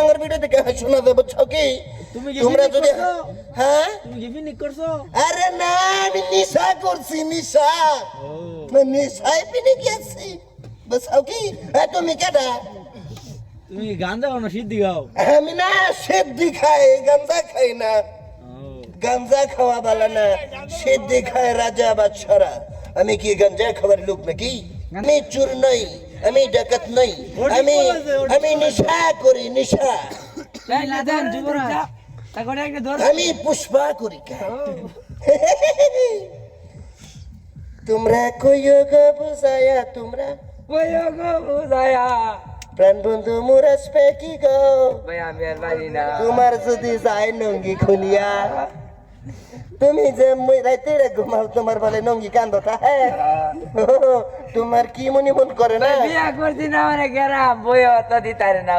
আমার ভিডিও দেখে শোনা দেবো ছকি তুমি কি তোমরা ফিনিক যদি করছো? হ্যাঁ তুমি কি ফিনিক করছো আরে না আমি নিশা করছি নিশা ও না নিশাই পিনে গেছি বসাও কি হ্যাঁ তুমি কেডা তুমি কি গান যাও না সিদ্ধি গাও আমি না সেদ্ধি খাই গাঞ্জা খাই না ও গাঞ্জা খাওয়া বালা না সেদ্ধি খায় রাজা বাদশারা আমি কি গাঞ্জা খাবার লোক নাকি আমি চোর নই আমি ডাকাত নই আমি আমি নেশা করি নেশা। আমি পুষ্পা করি তোমরা কইও গো বুঝায়া তোমরা ওই গো বুঝায়া। প্রাণ বন্ধু মুরাজ পে কি গো? ভাই আমি আর পারি না। তোমার যদি যায় নঙ্গি খুলিয়া। তুমি যে মই রাইতে ঘুমাও তোমার বলে নঙ্গি কান্দটা হ্যাঁ তোমার কি মনে মন করে না? বিয়া করছি না মানে গেরাম বই অত দিতারে না